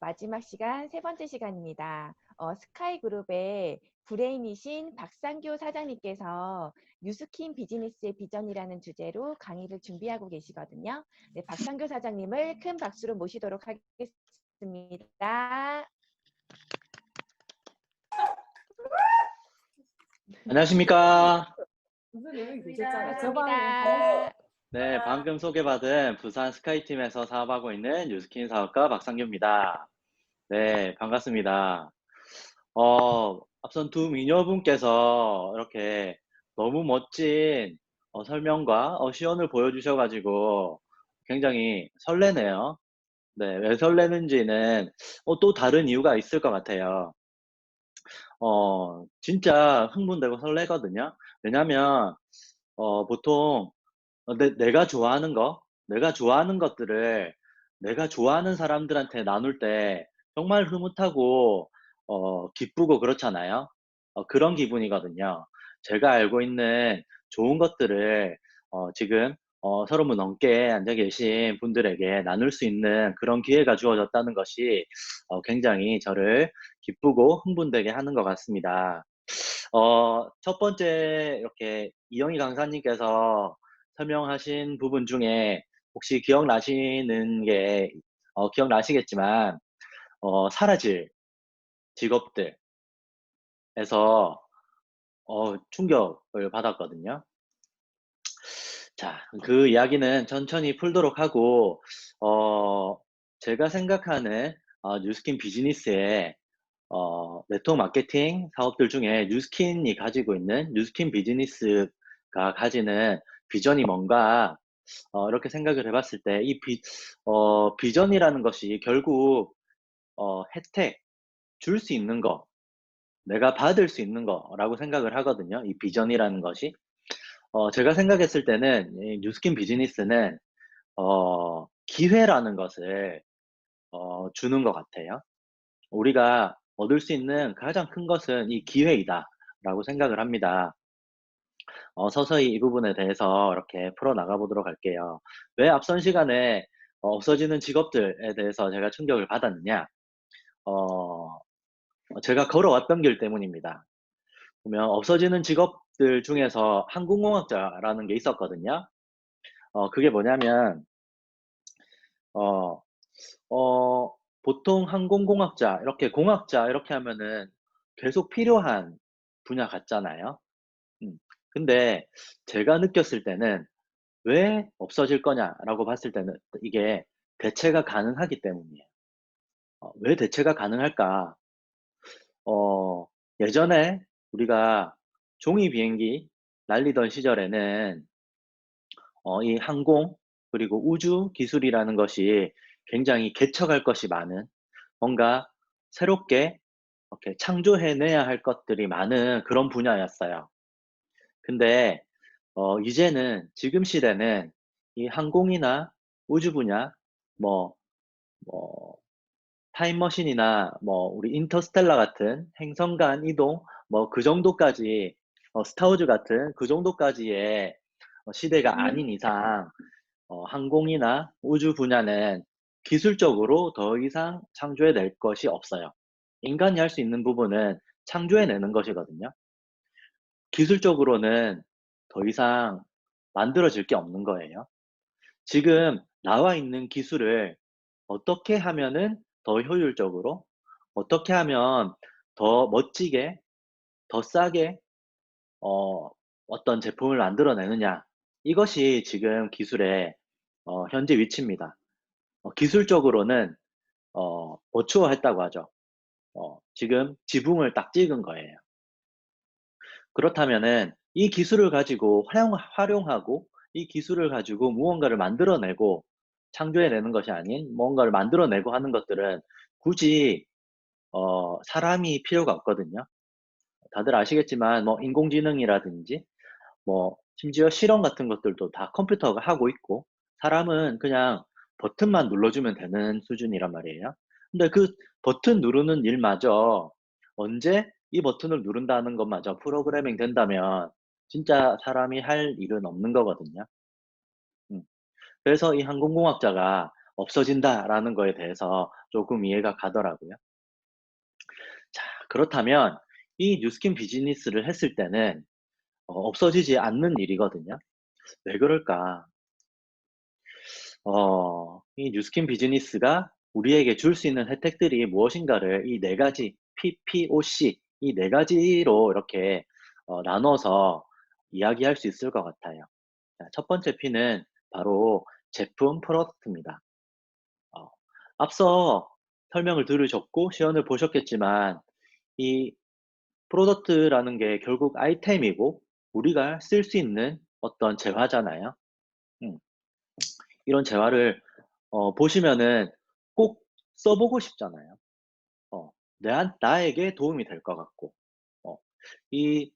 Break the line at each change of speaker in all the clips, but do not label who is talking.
마지막 시간 세 번째 시간입니다. 어, 스카이 그룹의 브레인이신 박상교 사장님께서 뉴스킨 비즈니스의 비전이라는 주제로 강의를 준비하고 계시거든요. 네, 박상교 사장님을 큰 박수로 모시도록 하겠습니다.
안녕하십니까.
감사합니다.
네, 방금 소개받은 부산 스카이팀에서 사업하고 있는 뉴스킨 사업가 박상규입니다. 네, 반갑습니다. 어, 앞선 두 미녀분께서 이렇게 너무 멋진 어, 설명과 어, 시연을 보여주셔가지고 굉장히 설레네요. 네, 왜 설레는지는 어, 또 다른 이유가 있을 것 같아요. 어, 진짜 흥분되고 설레거든요. 왜냐면, 어, 보통, 어, 내, 내가 좋아하는 거, 내가 좋아하는 것들을 내가 좋아하는 사람들한테 나눌 때 정말 흐뭇하고, 어, 기쁘고 그렇잖아요. 어, 그런 기분이거든요. 제가 알고 있는 좋은 것들을, 어, 지금, 어, 분 넘게 앉아 계신 분들에게 나눌 수 있는 그런 기회가 주어졌다는 것이 어, 굉장히 저를 기쁘고 흥분되게 하는 것 같습니다. 어, 첫 번째 이렇게 이영희 강사님께서 설명하신 부분 중에 혹시 기억나시는 게 어, 기억나시겠지만 어, 사라질 직업들에서 어, 충격을 받았거든요. 자, 그 이야기는 천천히 풀도록 하고 어, 제가 생각하는 어, 뉴스킨 비즈니스의 어, 네트워크 마케팅 사업들 중에 뉴스킨이 가지고 있는 뉴스킨 비즈니스가 가지는 비전이 뭔가 어, 이렇게 생각을 해봤을 때 이 비, 어, 비전이라는 것이 결국 어, 혜택 줄 수 있는 거 내가 받을 수 있는 거라고 생각을 하거든요. 이 비전이라는 것이 어, 제가 생각했을 때는 이 뉴스킨 비즈니스는 어, 기회라는 것을 어, 주는 것 같아요. 우리가 얻을 수 있는 가장 큰 것은 이 기회이다 라고 생각을 합니다. 어, 서서히 이 부분에 대해서 이렇게 풀어나가 보도록 할게요. 왜 앞선 시간에 어, 없어지는 직업들에 대해서 제가 충격을 받았느냐 어, 제가 걸어왔던 길 때문입니다. 보면 없어지는 직업들 중에서 항공공학자라는 게 있었거든요. 어, 그게 뭐냐면 어, 어, 보통 항공공학자, 이렇게 공학자 이렇게 하면은 계속 필요한 분야 같잖아요. 음, 근데 제가 느꼈을 때는 왜 없어질 거냐라고 봤을 때는 이게 대체가 가능하기 때문이에요. 어, 왜 대체가 가능할까? 어, 예전에 우리가 종이 비행기 날리던 시절에는 어, 이 항공 그리고 우주 기술이라는 것이 굉장히 개척할 것이 많은 뭔가 새롭게 이렇게 창조해내야 할 것들이 많은 그런 분야였어요. 근데 어, 이제는 지금 시대는 이 항공이나 우주 분야, 뭐, 뭐 타임머신이나 뭐 우리 인터스텔라 같은 행성 간 이동, 뭐 그 정도까지 어, 스타워즈 같은 그 정도까지의 어, 시대가 아닌 이상 어, 항공이나 우주 분야는 기술적으로 더 이상 창조해낼 것이 없어요. 인간이 할 수 있는 부분은 창조해내는 것이거든요. 기술적으로는 더 이상 만들어질 게 없는 거예요. 지금 나와 있는 기술을 어떻게 하면은 더 효율적으로, 어떻게 하면 더 멋지게, 더 싸게 어, 어떤 제품을 만들어내느냐. 이것이 지금 기술의 어, 현재 위치입니다. 어, 기술적으로는 어, 어추어 했다고 하죠. 어, 지금 지붕을 딱 찍은 거예요. 그렇다면은 이 기술을 가지고 활용, 활용하고 이 기술을 가지고 무언가를 만들어내고 창조해내는 것이 아닌 무언가를 만들어내고 하는 것들은 굳이 어, 사람이 필요가 없거든요. 다들 아시겠지만 뭐 인공지능이라든지 뭐 심지어 실험 같은 것들도 다 컴퓨터가 하고 있고 사람은 그냥 버튼만 눌러주면 되는 수준이란 말이에요. 근데 그 버튼 누르는 일마저 언제 이 버튼을 누른다는 것마저 프로그래밍 된다면 진짜 사람이 할 일은 없는 거거든요. 음. 그래서 이 항공공학자가 없어진다라는 거에 대해서 조금 이해가 가더라고요. 자, 그렇다면 이 뉴스킨 비즈니스를 했을 때는 어, 없어지지 않는 일이거든요. 왜 그럴까? 어, 이 뉴스킨 비즈니스가 우리에게 줄 수 있는 혜택들이 무엇인가를 이 네 가지 PPOC 이 네 가지로 이렇게 어, 나눠서 이야기할 수 있을 것 같아요. 자, 첫 번째 P는 바로 제품 프로덕트입니다. 어, 앞서 설명을 들으셨고 시연을 보셨겠지만 이 프로덕트라는 게 결국 아이템이고 우리가 쓸 수 있는 어떤 재화잖아요. 음, 이런 재화를 어, 보시면은 꼭 써보고 싶잖아요. 어, 내, 나에게 도움이 될 것 같고 어, 이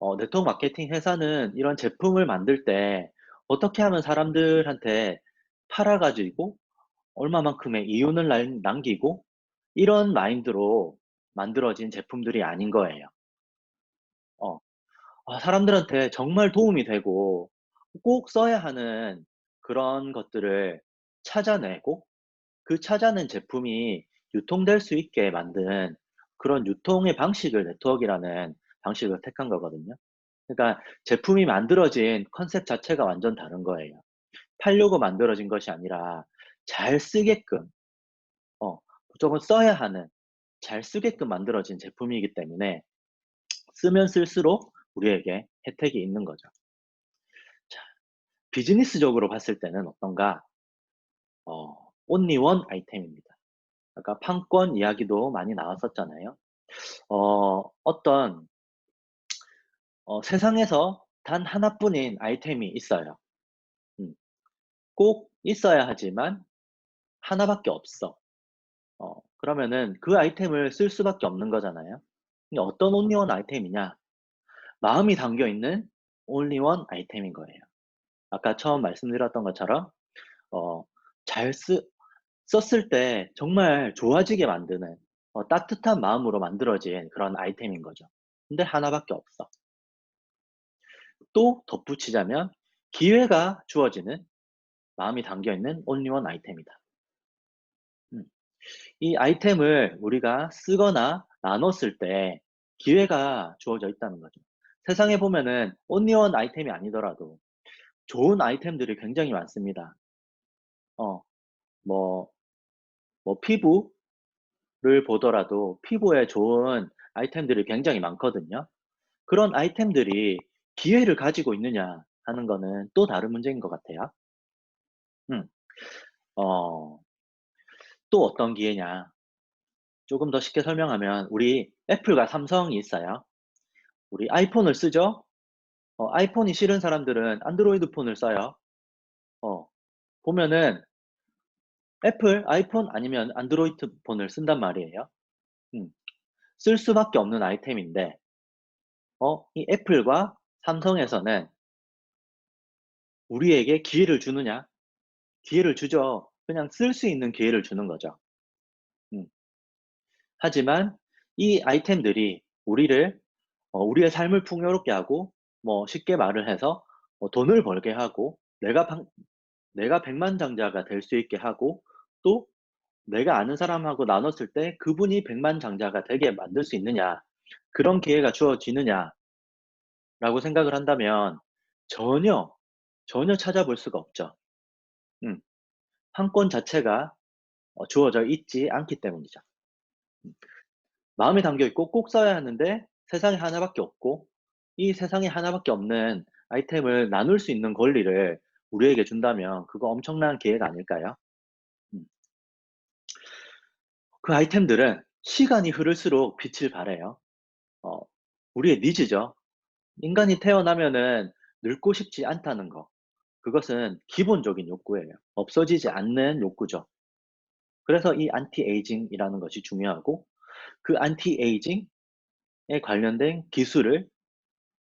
어, 네트워크 마케팅 회사는 이런 제품을 만들 때 어떻게 하면 사람들한테 팔아가지고 얼마만큼의 이윤을 남- 남기고 이런 마인드로 만들어진 제품들이 아닌 거예요. 어, 아, 사람들한테 정말 도움이 되고 꼭 써야 하는 그런 것들을 찾아내고 그 찾아낸 제품이 유통될 수 있게 만든 그런 유통의 방식을 네트워크라는 방식을 택한 거거든요. 그러니까 제품이 만들어진 컨셉 자체가 완전 다른 거예요. 팔려고 만들어진 것이 아니라 잘 쓰게끔, 어, 무조건 써야 하는, 잘 쓰게끔 만들어진 제품이기 때문에 쓰면 쓸수록 우리에게 혜택이 있는 거죠. 자, 비즈니스적으로 봤을 때는 어떤가? 어, one 아이템입니다. 아까 판권 이야기도 많이 나왔었잖아요. 어, 어떤 어, 세상에서 단 하나뿐인 아이템이 있어요. 음, 꼭 있어야 하지만 하나밖에 없어. 어, 그러면은 그 아이템을 쓸 수밖에 없는 거잖아요. 근데 어떤 온리원 아이템이냐? 마음이 담겨 있는 온리원 아이템인 거예요. 아까 처음 말씀드렸던 것처럼 어, 잘 쓰, 썼을 때 정말 좋아지게 만드는 어, 따뜻한 마음으로 만들어진 그런 아이템인 거죠. 근데 하나밖에 없어. 또 덧붙이자면 기회가 주어지는 마음이 담겨 있는 온리원 아이템이다. 음. 이 아이템을 우리가 쓰거나 나눴을 때 기회가 주어져 있다는 거죠. 세상에 보면은 온리원 아이템이 아니더라도 좋은 아이템들이 굉장히 많습니다. 어, 뭐, 뭐 피부를 보더라도 피부에 좋은 아이템들이 굉장히 많거든요. 그런 아이템들이 기회를 가지고 있느냐 하는 거는 또 다른 문제인 것 같아요. 음, 어, 또 어떤 기회냐. 조금 더 쉽게 설명하면 우리 애플과 삼성이 있어요. 우리 아이폰을 쓰죠? 어, 아이폰이 싫은 사람들은 안드로이드 폰을 써요. 어, 보면은 애플, 아이폰 아니면 안드로이드 폰을 쓴단 말이에요. 음, 쓸 수밖에 없는 아이템인데, 어, 이 애플과 삼성에서는 우리에게 기회를 주느냐? 기회를 주죠. 그냥 쓸 수 있는 기회를 주는 거죠. 음. 하지만 이 아이템들이 우리를 어, 우리의 삶을 풍요롭게 하고 뭐 쉽게 말을 해서 어, 돈을 벌게 하고 내가 방, 내가 백만장자가 될 수 있게 하고 또 내가 아는 사람하고 나눴을 때 그분이 백만장자가 되게 만들 수 있느냐 그런 기회가 주어지느냐 라고 생각을 한다면 전혀 전혀 찾아볼 수가 없죠. 음, 판권 자체가 어, 주어져 있지 않기 때문이죠. 음, 마음에 담겨 있고 꼭 써야 하는데 세상에 하나밖에 없고 이 세상에 하나밖에 없는 아이템을 나눌 수 있는 권리를 우리에게 준다면 그거 엄청난 기회가 아닐까요? 음. 그 아이템들은 시간이 흐를수록 빛을 발해요. 어, 우리의 니즈죠. 인간이 태어나면은 늙고 싶지 않다는 거. 그것은 기본적인 욕구예요. 없어지지 않는 욕구죠. 그래서 이 안티에이징이라는 것이 중요하고 그 안티에이징에 관련된 기술을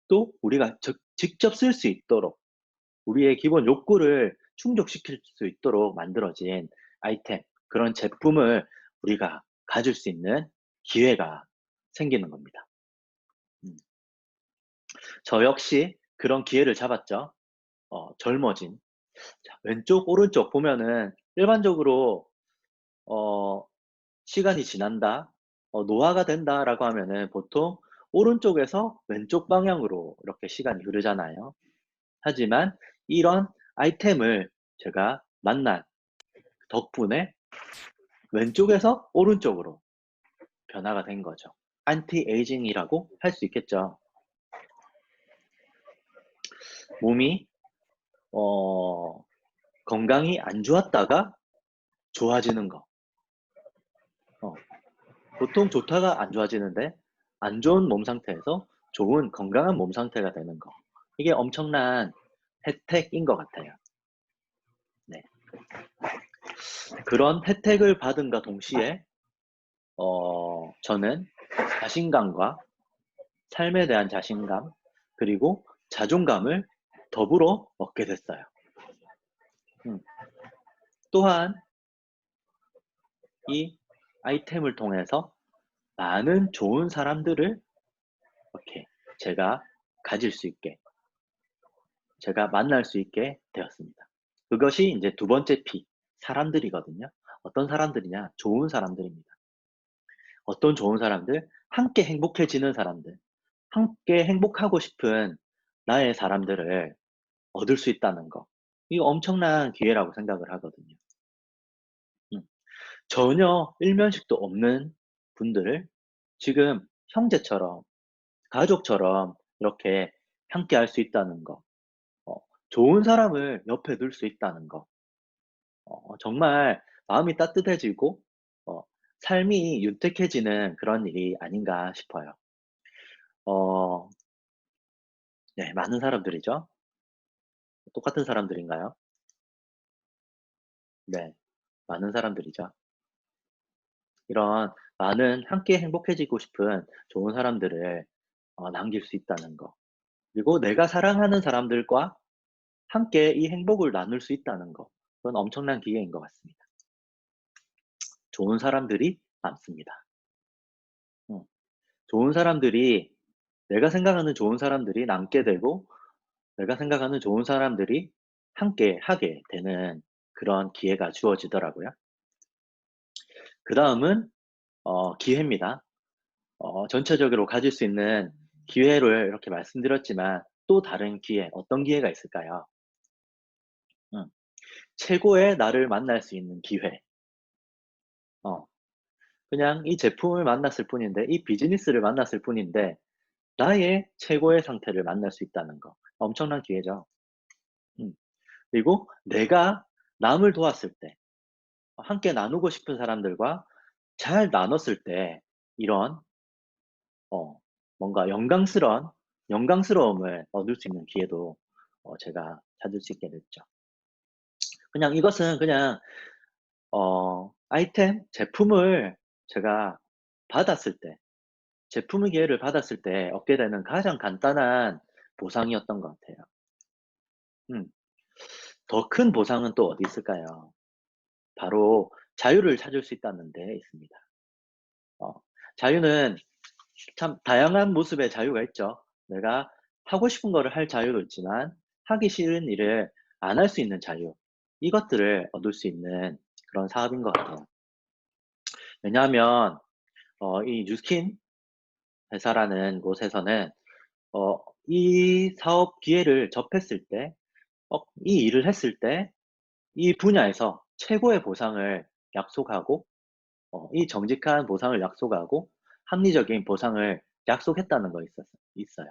또 우리가 적, 직접 쓸 수 있도록 우리의 기본 욕구를 충족시킬 수 있도록 만들어진 아이템, 그런 제품을 우리가 가질 수 있는 기회가 생기는 겁니다. 음. 저 역시 그런 기회를 잡았죠. 어, 젊어진. 자, 왼쪽, 오른쪽 보면은 일반적으로 어 시간이 지난다, 어 노화가 된다 라고 하면은 보통 오른쪽에서 왼쪽 방향으로 이렇게 시간이 흐르잖아요. 하지만 이런 아이템을 제가 만난 덕분에 왼쪽에서 오른쪽으로 변화가 된 거죠. 안티 에이징이라고 할 수 있겠죠. 몸이 어 건강이 안 좋았다가 좋아지는 거. 어 보통 좋다가 안 좋아지는데 안 좋은 몸 상태에서 좋은 건강한 몸 상태가 되는 거. 이게 엄청난 혜택인 것 같아요. 네. 그런 혜택을 받은과 동시에 어 저는 자신감과 삶에 대한 자신감 그리고 자존감을 더불어 얻게 됐어요. 음. 또한 이 아이템을 통해서 많은 좋은 사람들을 이렇게 제가 가질 수 있게 제가 만날 수 있게 되었습니다. 그것이 이제 두 번째 P, 사람들이거든요. 어떤 사람들이냐? 좋은 사람들입니다. 어떤 좋은 사람들? 함께 행복해지는 사람들. 함께 행복하고 싶은 나의 사람들을 얻을 수 있다는 거. 이거 엄청난 기회라고 생각을 하거든요. 음. 전혀 일면식도 없는 분들을 지금 형제처럼, 가족처럼 이렇게 함께 할 수 있다는 거. 어, 좋은 사람을 옆에 둘 수 있다는 거. 어, 정말 마음이 따뜻해지고, 어, 삶이 윤택해지는 그런 일이 아닌가 싶어요. 어, 네, 많은 사람들이죠. 똑같은 사람들인가요? 네, 많은 사람들이죠. 이런 많은 함께 행복해지고 싶은 좋은 사람들을 어, 남길 수 있다는 거. 그리고 내가 사랑하는 사람들과 함께 이 행복을 나눌 수 있다는 거. 그건 엄청난 기회인 것 같습니다. 좋은 사람들이 많습니다. 음, 좋은 사람들이 내가 생각하는 좋은 사람들이 남게 되고 내가 생각하는 좋은 사람들이 함께 하게 되는 그런 기회가 주어지더라고요. 그 다음은 어, 기회입니다. 어, 전체적으로 가질 수 있는 기회를 이렇게 말씀드렸지만 또 다른 기회, 어떤 기회가 있을까요? 음, 최고의 나를 만날 수 있는 기회. 어, 그냥 이 제품을 만났을 뿐인데, 이 비즈니스를 만났을 뿐인데, 나의 최고의 상태를 만날 수 있다는 거. 엄청난 기회죠. 음, 그리고 내가 남을 도왔을 때, 함께 나누고 싶은 사람들과 잘 나눴을 때, 이런, 어, 뭔가 영광스러운, 영광스러움을 얻을 수 있는 기회도 어, 제가 찾을 수 있게 됐죠. 그냥 이것은 그냥, 어, 아이템, 제품을 제가 받았을 때, 제품의 기회를 받았을 때 얻게 되는 가장 간단한 보상이었던 것 같아요. 음, 더 큰 보상은 또 어디 있을까요? 바로 자유를 찾을 수 있다는 데 있습니다. 어, 자유는 참 다양한 모습의 자유가 있죠. 내가 하고 싶은 거를 할 자유도 있지만 하기 싫은 일을 안 할 수 있는 자유. 이것들을 얻을 수 있는 그런 사업인 것 같아요. 왜냐하면 어, 이 뉴스킨 회사라는 곳에서는 어, 이 사업 기회를 접했을 때, 어, 이 일을 했을 때, 이 분야에서 최고의 보상을 약속하고, 어, 이 정직한 보상을 약속하고, 합리적인 보상을 약속했다는 거 있었, 있어요.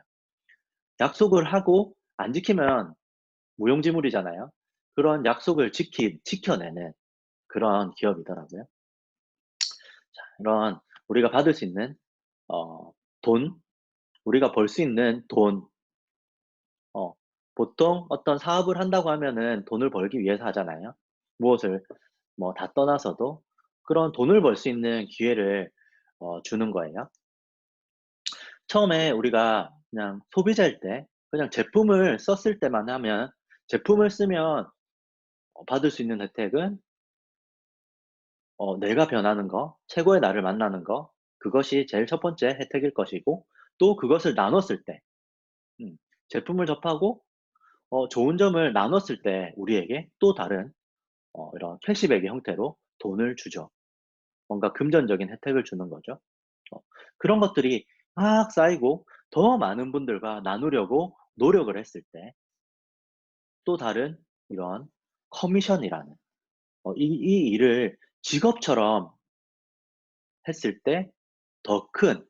약속을 하고 안 지키면 무용지물이잖아요. 그런 약속을 지키, 지켜내는 그런 기업이더라고요. 자, 이런 우리가 받을 수 있는 어, 돈, 우리가 벌 수 있는 돈, 어, 보통 어떤 사업을 한다고 하면은 돈을 벌기 위해서 하잖아요. 무엇을 뭐 다 떠나서도 그런 돈을 벌 수 있는 기회를 어, 주는 거예요. 처음에 우리가 그냥 소비자일 때 그냥 제품을 썼을 때만 하면 제품을 쓰면 어, 받을 수 있는 혜택은 어, 내가 변하는 거, 최고의 나를 만나는 거, 그것이 제일 첫 번째 혜택일 것이고, 또 그것을 나눴을 때, 음, 제품을 접하고 어, 좋은 점을 나눴을 때 우리에게 또 다른 어 이런 캐시백의 형태로 돈을 주죠. 뭔가 금전적인 혜택을 주는 거죠. 어 그런 것들이 막 쌓이고 더 많은 분들과 나누려고 노력을 했을 때 또 다른 이런 커미션이라는 어 이 이 일을 직업처럼 했을 때 더 큰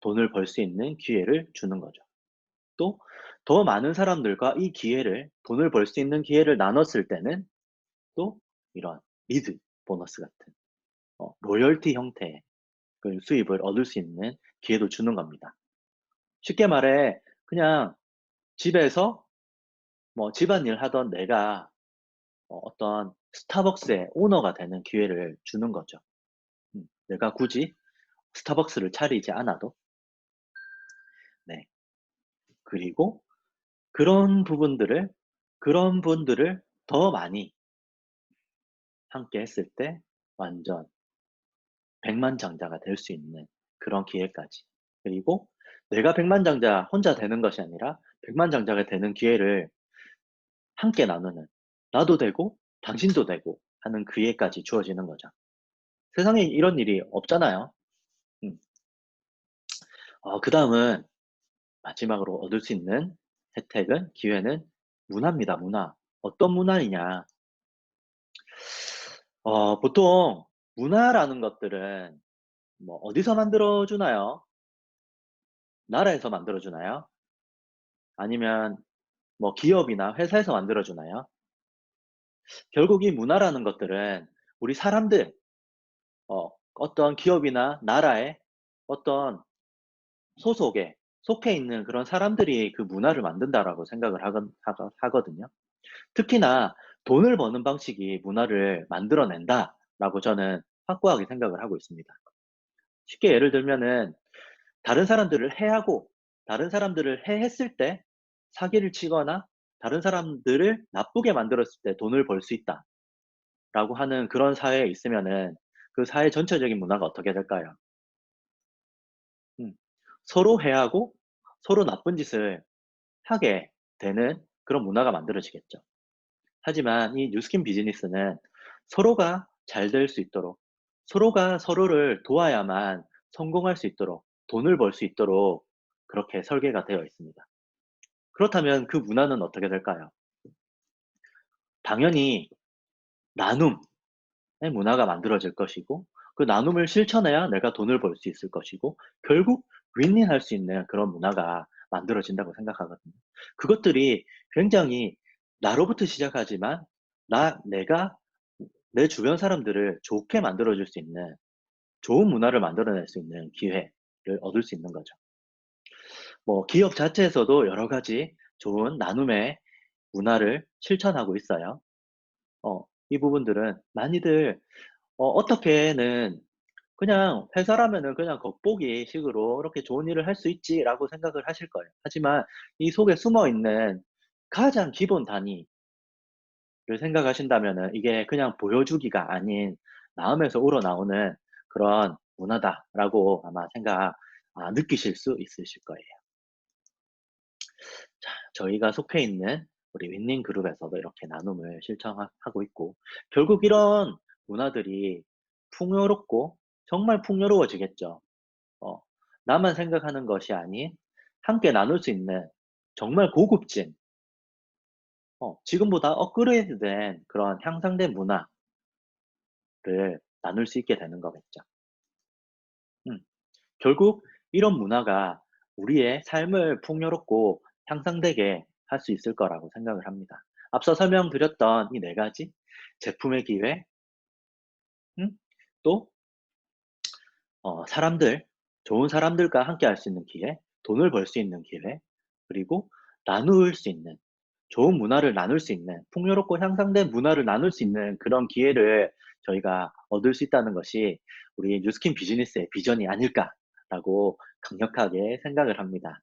돈을 벌 수 있는 기회를 주는 거죠. 또 더 많은 사람들과 이 기회를 돈을 벌 수 있는 기회를 나눴을 때는 또 이런 리드 보너스 같은 어 로열티 형태의 그 수입을 얻을 수 있는 기회도 주는 겁니다. 쉽게 말해 그냥 집에서 뭐 집안일 하던 내가 어 어떤 스타벅스의 오너가 되는 기회를 주는 거죠. 음 내가 굳이 스타벅스를 차리지 않아도 네. 그리고 그런 부분들을 그런 분들을 더 많이 함께 했을 때 완전 백만장자가 될 수 있는 그런 기회까지. 그리고 내가 백만장자 혼자 되는 것이 아니라 백만장자가 되는 기회를 함께 나누는 나도 되고 당신도 되고 하는 기회까지 주어지는 거죠. 세상에 이런 일이 없잖아요. 음. 어 그 다음은 마지막으로 얻을 수 있는 혜택은 기회는 문화입니다, 문화. 어떤 문화이냐. 어 보통 문화라는 것들은 뭐 어디서 만들어 주나요? 나라에서 만들어 주나요? 아니면 뭐 기업이나 회사에서 만들어 주나요? 결국 이 문화라는 것들은 우리 사람들 어 어떤 기업이나 나라의 어떤 소속에 속해 있는 그런 사람들이 그 문화를 만든다라고 생각을 하건 하거 하거든요. 특히나 '돈을 버는 방식이 문화를 만들어 낸다.'라고 저는 확고하게 생각을 하고 있습니다. 쉽게 예를 들면은 다른 사람들을 해하고 다른 사람들을 해했을 때 사기를 치거나 다른 사람들을 나쁘게 만들었을 때 '돈을 벌 수 있다.'라고 하는 그런 사회에 있으면은 그 사회 전체적인 문화가 어떻게 될까요? 음. 서로 해하고 서로 나쁜 짓을 하게 되는 그런 문화가 만들어지겠죠. 하지만 이 뉴스킨 비즈니스는 서로가 잘 될 수 있도록 서로가 서로를 도와야만 성공할 수 있도록 돈을 벌 수 있도록 그렇게 설계가 되어 있습니다. 그렇다면 그 문화는 어떻게 될까요? 당연히 나눔의 문화가 만들어질 것이고 그 나눔을 실천해야 내가 돈을 벌 수 있을 것이고 결국 윈윈 할 수 있는 그런 문화가 만들어진다고 생각하거든요. 그것들이 굉장히 나로부터 시작하지만 나 내가 내 주변 사람들을 좋게 만들어 줄 수 있는 좋은 문화를 만들어낼 수 있는 기회를 얻을 수 있는 거죠. 뭐 기업 자체에서도 여러 가지 좋은 나눔의 문화를 실천하고 있어요. 어 이 부분들은 많이들 어 어떻게는 그냥 '회사라면은 그냥 겉보기 식으로 이렇게 좋은 일을 할 수 있지.'라고 생각을 하실 거예요. 하지만 이 속에 숨어 있는 가장 기본 단위를 생각하신다면은 이게 그냥 보여주기가 아닌 마음에서 우러나오는 그런 문화다라고 아마 생각 아 느끼실 수 있으실 거예요. 자 저희가 속해 있는 우리 윈윈 그룹에서도 이렇게 나눔을 실천하 하고 있고 결국 이런 문화들이 풍요롭고 정말 풍요로워지겠죠. 어 나만 생각하는 것이 아닌 함께 나눌 수 있는 정말 고급진 어 지금보다 업그레이드된 그런 향상된 문화를 나눌 수 있게 되는 거겠죠. 음. 결국 이런 문화가 우리의 삶을 풍요롭고 향상되게 할 수 있을 거라고 생각을 합니다. 앞서 설명드렸던 이4 가지 제품의 기회 음 또 어 사람들, 좋은 사람들과 함께 할 수 있는 기회, 돈을 벌 수 있는 기회, 그리고 나눌 수 있는 좋은 문화를 나눌 수 있는 풍요롭고 향상된 문화를 나눌 수 있는 그런 기회를 저희가 얻을 수 있다는 것이 우리 뉴스킨 비즈니스의 비전이 아닐까라고 강력하게 생각을 합니다.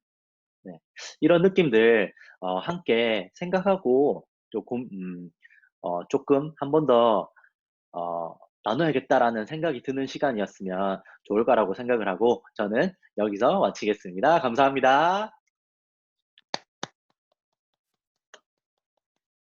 네. 이런 느낌들 어 함께 생각하고 쪼끔 음어 쪼끔 '한 번 더 어 나눠야겠다.'라는 생각이 드는 시간이었으면 좋을 거라고 생각을 하고 저는 여기서 마치겠습니다. 감사합니다.